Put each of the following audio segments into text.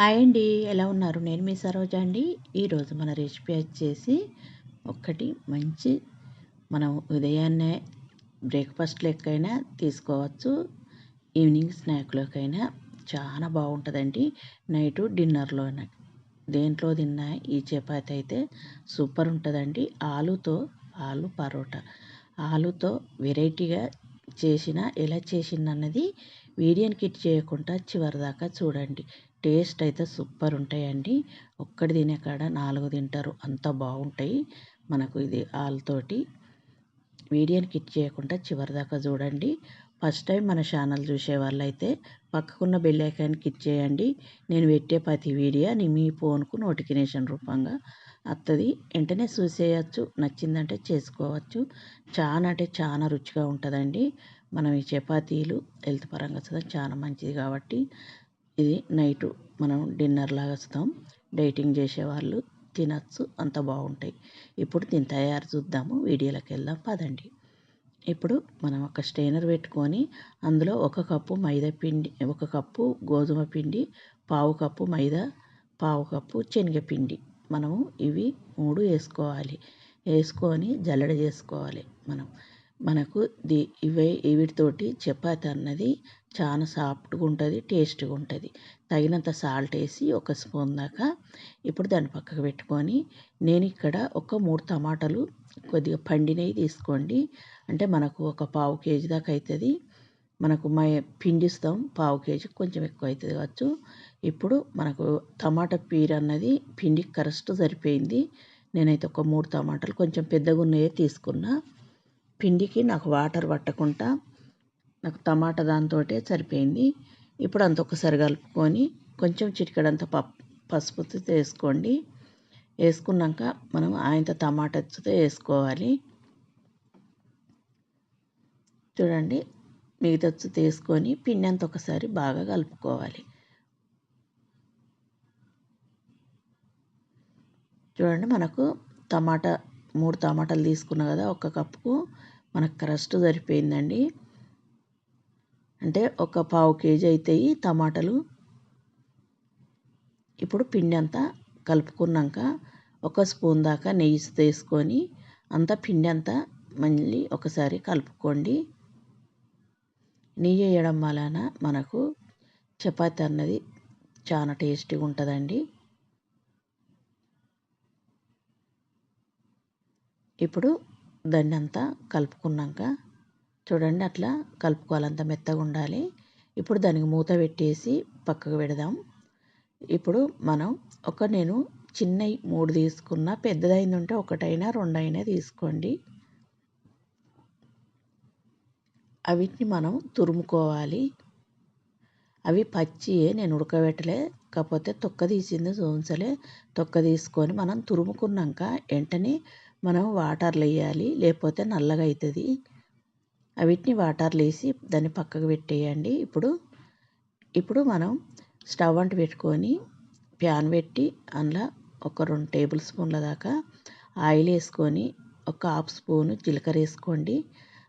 Hi అండి. ఎలా ఉన్నారు? నేను మీ సరోజ అండి. ఈరోజు మన రెసిపీ వచ్చేసి ఒక్కటి మంచి మనం ఉదయాన్నే బ్రేక్ఫాస్ట్ లెక్కైనా తీసుకోవచ్చు. ఈవినింగ్ స్నాక్లోకైనా చాలా బాగుంటుందండి. నైటు డిన్నర్లోనే. దేంట్లో తిన్నా ఈ చపాతి అయితే సూపర్ ఉంటుందండి. ఆలుతో ఆలు పరోటా. ఆలుతో వెరైటీగా చేసిన ఎలా చేసిందన్నది వీడియోని కిట్ చేయకుండా చివరిదాకా చూడండి. టేస్ట్ అయితే సూపర్ ఉంటాయండి. ఒక్కటి తినే కాడ నాలుగు తింటారు. అంత బాగుంటాయి. మనకు ఇది ఆలుతోటి వీడియోని కిట్ చేయకుండా చివరిదాకా చూడండి. ఫస్ట్ టైం మన ఛానల్ చూసే వాళ్ళైతే పక్కకున్న బెల్ ఐకాన్ క్లిక్ చేయండి. నేను పెట్టే ప్రతి వీడియోని మీ ఫోన్కు నోటిఫికేషన్ రూపంగా వస్తుంది వెంటనే చూసేయచ్చు. నచ్చిందంటే చేసుకోవచ్చు. చాలా అంటే చాలా రుచిగా ఉంటుందండి. మనం ఈ చపాతీలు హెల్త్ పరంగా చాలా మంచిది కాబట్టి ఇది నైటు మనం డిన్నర్ లాగా వస్తాం. డైటింగ్ చేసేవాళ్ళు తినచ్చు అంత బాగుంటాయి. ఇప్పుడు దీని తయారు చూద్దాము వీడియోలోకి వెళ్దాం పదండి. ఇప్పుడు మనం ఒక స్టైనర్ పెట్టుకొని అందులో ఒక కప్పు మైదా పిండి ఒక కప్పు గోధుమ పిండి పావు కప్పు మైదా పావు కప్పు శనగపిండి. మనము ఇవి మూడు వేసుకోవాలి. వేసుకొని జల్లెడ చేసుకోవాలి మనం. మనకు ది ఇవే వీటితోటి చపాతి అన్నది చాలా సాఫ్ట్గా ఉంటుంది టేస్ట్గా ఉంటుంది. తగినంత సాల్ట్ వేసి ఒక స్పూన్ దాకా ఇప్పుడు దాన్ని పక్కకు పెట్టుకొని నేను ఇక్కడ ఒక మూడు టమాటాలు కొద్దిగా పండినవి తీసుకోండి. అంటే మనకు ఒక పావు కేజీ దాకా అవుతుంది మనకు మై పిండిస్తాం పావు కేజీ కొంచెం ఎక్కువ అవుతుంది కావచ్చు. ఇప్పుడు మనకు టమాటా పీర్ అన్నది పిండికి కరెక్ట్ సరిపోయింది. నేనైతే ఒక మూడు టమాటాలు కొంచెం పెద్దగా ఉన్నాయే తీసుకున్నా. పిండికి నాకు వాటర్ పట్టకుండా నాకు టమాటా దాంతో సరిపోయింది. ఇప్పుడు అంత ఒకసారి కలుపుకొని కొంచెం చిటికడంత పప్పు పసుపు వేసుకోండి. వేసుకున్నాక మనం ఆయంత టమాటా వేసుకోవాలి. చూడండి మిగతా తీసుకొని పిండి అంత ఒకసారి బాగా కలుపుకోవాలి. చూడండి మనకు టమాటా మూడు టమాటాలు తీసుకున్నా కదా ఒక కప్పుకు మనకు క్రస్ట్ సరిపోయిందండి. అంటే ఒక పావు కేజీ అవుతాయి టమాటాలు ఇప్పుడు పిండి అంతా కలుపుకున్నాక ఒక స్పూన్ దాకా నెయ్యి తీసుకొని అంతా పిండి అంతా మళ్ళీ ఒకసారి కలుపుకోండి. నెయ్యి వేయడం వలన మనకు చపాతి అన్నది చాలా టేస్టీగా ఉంటుందండి. ఇప్పుడు దాన్ని అంతా కలుపుకున్నాక చూడండి అట్లా కలుపుకోవాలంత మెత్తగా ఉండాలి. ఇప్పుడు దానికి మూత పెట్టేసి పక్కకు పెడదాం. ఇప్పుడు మనం ఒక నేను చిన్న మూడు తీసుకున్న పెద్దదైంది ఉంటే ఒకటైనా రెండైనా తీసుకోండి. అవిటిని మనం తురుముకోవాలి. అవి పచ్చియే నేను ఉడకబెట్టలే. కాకపోతే తొక్క తీసింది సోంచలే తొక్క తీసుకొని మనం తురుముకున్నాక వెంటనే మనం వాటర్లు వేయాలి. లేకపోతే నల్లగా అవుతుంది. వీటిని వాటర్ వేసి దాన్ని పక్కకు పెట్టేయండి. ఇప్పుడు ఇప్పుడు మనం స్టవ్ అంటు పెట్టుకొని ప్యాన్ పెట్టి అందులో ఒక రెండు టేబుల్ స్పూన్ల దాకా ఆయిల్ వేసుకొని ఒక హాఫ్ స్పూను జీలకర్ర వేసుకోండి.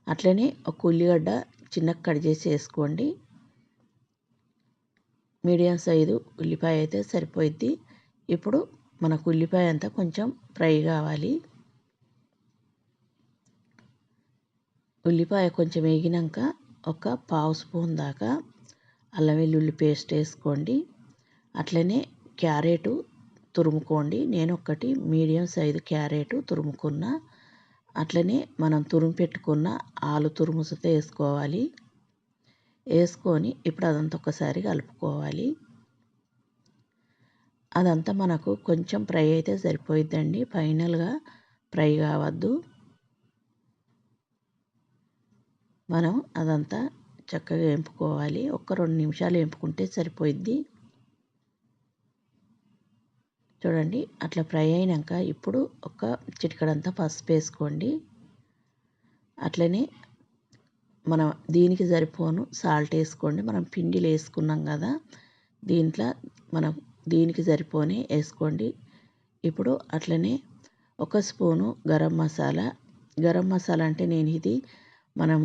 అట్లనే ఒక ఉల్లిగడ్డ చిన్న కట్ చేసి వేసుకోండి. మీడియం సైజు ఉల్లిపాయ అయితే సరిపోయిద్ది. ఇప్పుడు మనకు ఉల్లిపాయ అంతా కొంచెం ఫ్రై కావాలి. ఉల్లిపాయ కొంచెం వేగినాక ఒక పావు స్పూన్ దాకా అల్లం వెల్లుల్లి పేస్ట్ వేసుకోండి. అట్లనే క్యారెట్ తురుముకోండి. నేను ఒకటి మీడియం సైజు క్యారెట్ తురుముకున్న. అట్లనే మనం తురుము పెట్టుకున్న ఆలు తురుముసతో వేసుకోవాలి. వేసుకొని ఇప్పుడు అదంతా ఒకసారి కలుపుకోవాలి. అదంతా మనకు కొంచెం ఫ్రై అయితే సరిపోయిద్దండి. ఫైనల్గా ఫ్రై కావద్దు. మనం అదంతా చక్కగా వేపుకోవాలి ఒక రెండు నిమిషాలు వేపుకుంటే సరిపోయిద్ది. చూడండి అట్లా ఫ్రై అయినాక ఇప్పుడు ఒక చిటికడంతా పసుపు వేసుకోండి. అట్లనే మనం దీనికి సరిపోను సాల్ట్ వేసుకోండి. మనం పిండిలు వేసుకున్నాం కదా దీంట్లో మనం దీనికి సరిపోని వేసుకోండి. ఇప్పుడు అట్లనే ఒక స్పూను గరం మసాలా. గరం మసాలా అంటే నేను ఇది మనం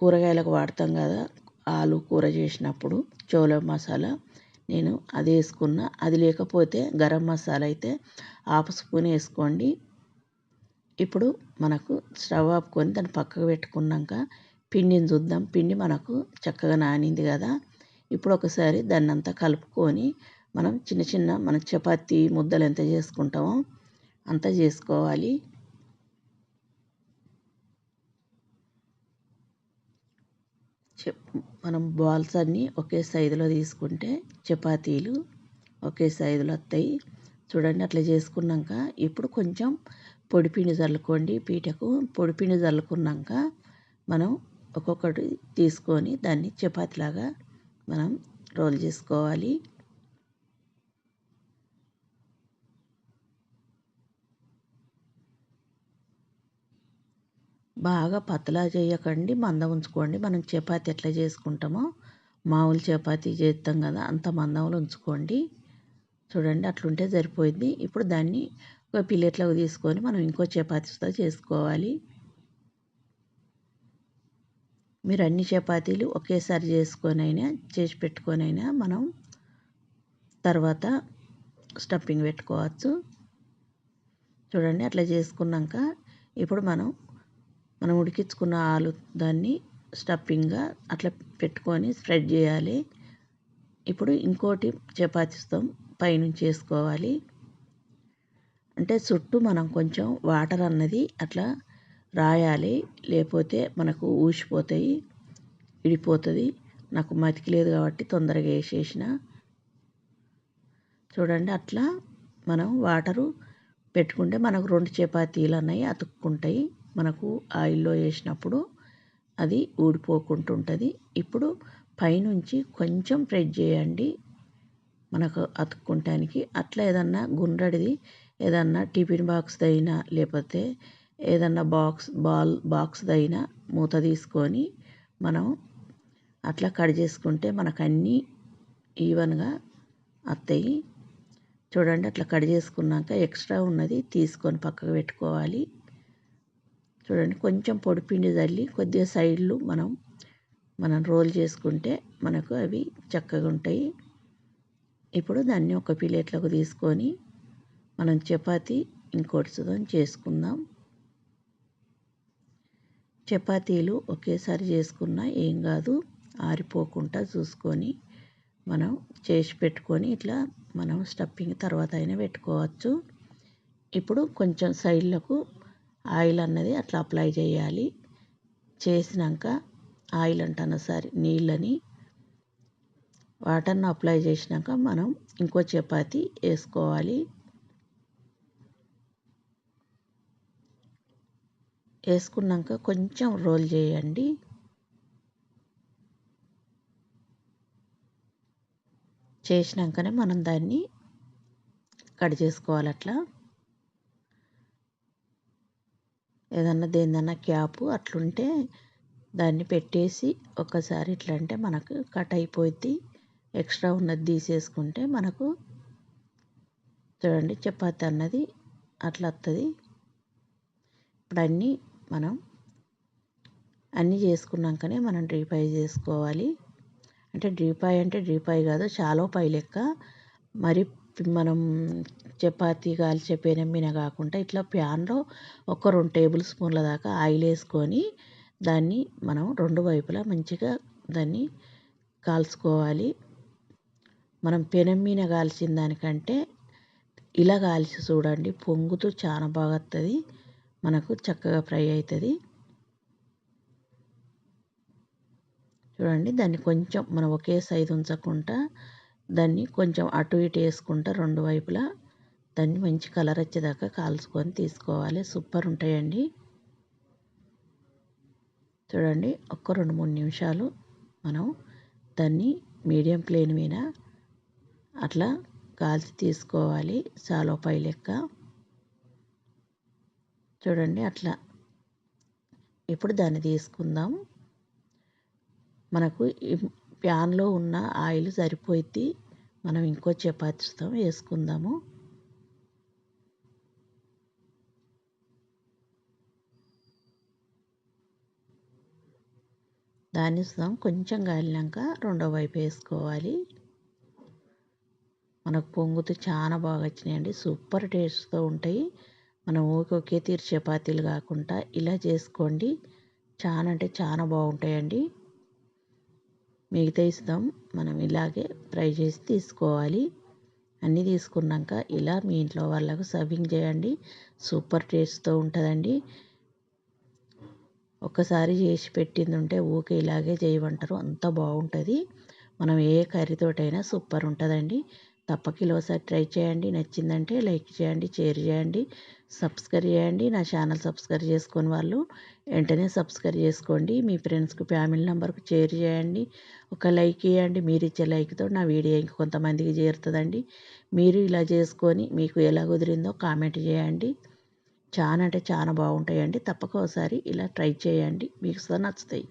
కూరగాయలకు వాడతాం కదా ఆలు కూర చేసినప్పుడు చోలో మసాలా నేను అది వేసుకున్న. అది లేకపోతే గరం మసాలా అయితే హాఫ్ స్పూన్ వేసుకోండి. ఇప్పుడు మనకు స్టవ్ ఆపుకొని దాన్ని పక్కకు పెట్టుకున్నాక పిండిని చూద్దాం. పిండి మనకు చక్కగా నానింది కదా. ఇప్పుడు ఒకసారి దాన్ని అంతా కలుపుకొని మనం చిన్న చిన్న మన చపాతీ ముద్దలు ఎంత చేసుకుంటామో అంత చేసుకోవాలి. మనం బాల్స్ అన్నీ ఒకే సైజులో తీసుకుంటే చపాతీలు ఒకే సైజులో వస్తాయి. చూడండి అట్లా చేసుకున్నాక ఇప్పుడు కొంచెం పొడిపిండి చల్లుకోండి పీటకు పొడిపిండి చల్లుకున్నాక మనం ఒక్కొక్కటి తీసుకొని దాన్ని చపాతీలాగా మనం రోల్ చేసుకోవాలి. బాగా పతలా చేయకండి మందం ఉంచుకోండి. మనం చపాతి ఎట్లా చేసుకుంటామో మామూలు చపాతీ చేస్తాం కదా అంత మందంలో ఉంచుకోండి. చూడండి అట్లుంటే సరిపోయింది. ఇప్పుడు దాన్ని ఒక ప్లేట్లోకి తీసుకొని మనం ఇంకో చపాతీతో చేసుకోవాలి. మీరు అన్ని చపాతీలు ఒకేసారి చేసుకొనైనా చేసి పెట్టుకొనైనా మనం తర్వాత స్టఫింగ్ పెట్టుకోవచ్చు. చూడండి అట్లా చేసుకున్నాక ఇప్పుడు మనం మనం ఉడికించుకున్న ఆలు దాన్ని స్టఫింగ్గా అట్లా పెట్టుకొని స్ప్రెడ్ చేయాలి. ఇప్పుడు ఇంకోటి చపాతీస్తాం పైనుంచి వేసుకోవాలి. అంటే చుట్టూ మనం కొంచెం వాటర్ అన్నది అట్లా రాయాలి లేకపోతే మనకు ఊసిపోతాయి విడిపోతుంది. నాకు మతికి లేదు కాబట్టి తొందరగా వేసేసిన. చూడండి అట్లా మనం వాటరు పెట్టుకుంటే మనకు రెండు చపాతీలు అన్నవి అతుక్కుంటాయి. మనకు ఆయిల్లో వేసినప్పుడు అది ఊడిపోకుంటుంటుంది. ఇప్పుడు పైనుంచి కొంచెం ప్రెస్ చేయండి. మనకు అతుక్కుంటానికి అట్లా ఏదన్నా గుండ్రడిది ఏదన్నా టిఫిన్ బాక్స్దైనా అయినా లేకపోతే ఏదన్నా బాక్స్ బాల్ బాక్స్దైనా అయినా మూత తీసుకొని మనం అట్లా కట్ చేసుకుంటే మనకు అన్నీ ఈవెన్గా వస్తాయి చూడండి అట్లా కట్ చేసుకున్నాక ఎక్స్ట్రా ఉన్నది తీసుకొని పక్కకు పెట్టుకోవాలి. చూడండి కొంచెం పొడిపిండి చల్లి కొద్దిగా సైడ్లు మనం మనం రోల్ చేసుకుంటే మనకు అవి చక్కగా ఉంటాయి. ఇప్పుడు దాన్ని ఒక ప్లేట్లోకి తీసుకొని మనం చపాతి ఇంకోటి సుధం చేసుకుందాం. చపాతీలు ఒకేసారి చేసుకున్నా ఏం కాదు ఆరిపోకుండా చూసుకొని మనం చేసి పెట్టుకొని ఇట్లా మనం స్టఫింగ్ తర్వాత అయినా పెట్టుకోవచ్చు. ఇప్పుడు కొంచెం సైడ్లకు ఆయిల్ అన్నది అట్లా అప్లై చేయాలి. చేసినాక ఆయిల్ అంటాను సారీ నీళ్ళని. వాటర్ని అప్లై చేసినాక మనం ఇంకో చపాతి వేసుకోవాలి. వేసుకున్నాక కొంచెం రోల్ చేయండి. చేసినాకనే మనం దాన్ని కట్ చేసుకోవాలి అట్లా. ఏదన్నా దేనిదన్నా క్యాపు అట్లుంటే దాన్ని పెట్టేసి ఒక్కసారి ఇట్లా అంటే మనకు కట్ అయిపోద్ది ఎక్స్ట్రా ఉన్నది తీసేసుకుంటే మనకు చూడండి చపాతి అన్నది అట్లా వస్తుంది ఇప్పుడు అన్నీ మనం అన్నీ చేసుకున్నాకనే మనం డ్రీపై చేసుకోవాలి. అంటే డ్రీపై అంటే డ్రీపై కాదు చాలా పై లెక్క. మరి మనం చపాతీ కాల్చే పెనం మీద కాకుండా ఇట్లా ప్యాన్లో ఒక రెండు టేబుల్ స్పూన్ల దాకా ఆయిల్ వేసుకొని దాన్ని మనం రెండు వైపులా మంచిగా దాన్ని కాల్చుకోవాలి. మనం పెనం మీద కాల్చిన దానికంటే ఇలా కాల్చి చూడండి పొంగుతూ చాలా బాగా వస్తుంది మనకు చక్కగా ఫ్రై అవుతుంది చూడండి దాన్ని కొంచెం మనం ఒకే సైజు ఉంచకుండా దాన్ని కొంచెం అటు ఇటు వేసుకుంటా రెండు వైపులా దాన్ని మంచి కలర్ వచ్చేదాకా కాల్చుకొని తీసుకోవాలి. సూపర్ ఉంటాయండి. చూడండి ఒక్క రెండు మూడు నిమిషాలు మనం దాన్ని మీడియం ఫ్లేమ్ మీద అట్లా కాల్చి తీసుకోవాలి. చాలా పై లెక్క. చూడండి అట్లా ఇప్పుడు దాన్ని తీసుకుందాం. మనకు ప్యాన్లో ఉన్న ఆయిల్ సరిపోయిద్ది. మనం ఇంకో చపాతీతో వేసుకుందాము. దాన్ని కొంచెం కాలినాక రెండో వైపు వేసుకోవాలి. మనకు పొంగుతూ చాలా బాగా వచ్చినాయండి. సూపర్ టేస్ట్తో ఉంటాయి. మనం ఊకే ఒకే తీరు చపాతీలు కాకుండా ఇలా చేసుకోండి. చాలా అంటే చాలా బాగుంటాయండి. మిగతా ఇస్తాం మనం ఇలాగే ఫ్రై చేసి తీసుకోవాలి. అన్నీ తీసుకున్నాక ఇలా మీ ఇంట్లో వాళ్ళకు సర్వింగ్ చేయండి. సూపర్ టేస్ట్తో ఉంటుందండి. ఒక్కసారి చేసి పెట్టింది ఉంటే ఊకే ఇలాగే చేయమంటారు. అంత బాగుంటుంది. మనం ఏ కర్రీతోటైనా సూపర్ ఉంటుందండి. తప్పకిలో ఒకసారి ట్రై చేయండి. నచ్చిందంటే లైక్ చేయండి షేర్ చేయండి. సబ్స్క్రైబ్ చేయండి. నా ఛానల్ సబ్స్క్రైబ్ చేసుకొని వాళ్ళు వెంటనే సబ్స్క్రైబ్ చేసుకోండి. మీ ఫ్రెండ్స్కి ఫ్యామిలీ నెంబర్కి షేర్ చేయండి. ఒక లైక్ ఇవ్వండి మీరు ఇచ్చే లైక్తో నా వీడియో ఇంక కొంతమందికి చేరుతుందండి. మీరు ఇలా చేసుకొని మీకు ఎలా కుదిరిందో కామెంట్ చేయండి. చాలా అంటే చాలా బాగుంటాయండి. తప్పక ఒకసారి ఇలా ట్రై చేయండి. మీకు నచ్చుతాయి.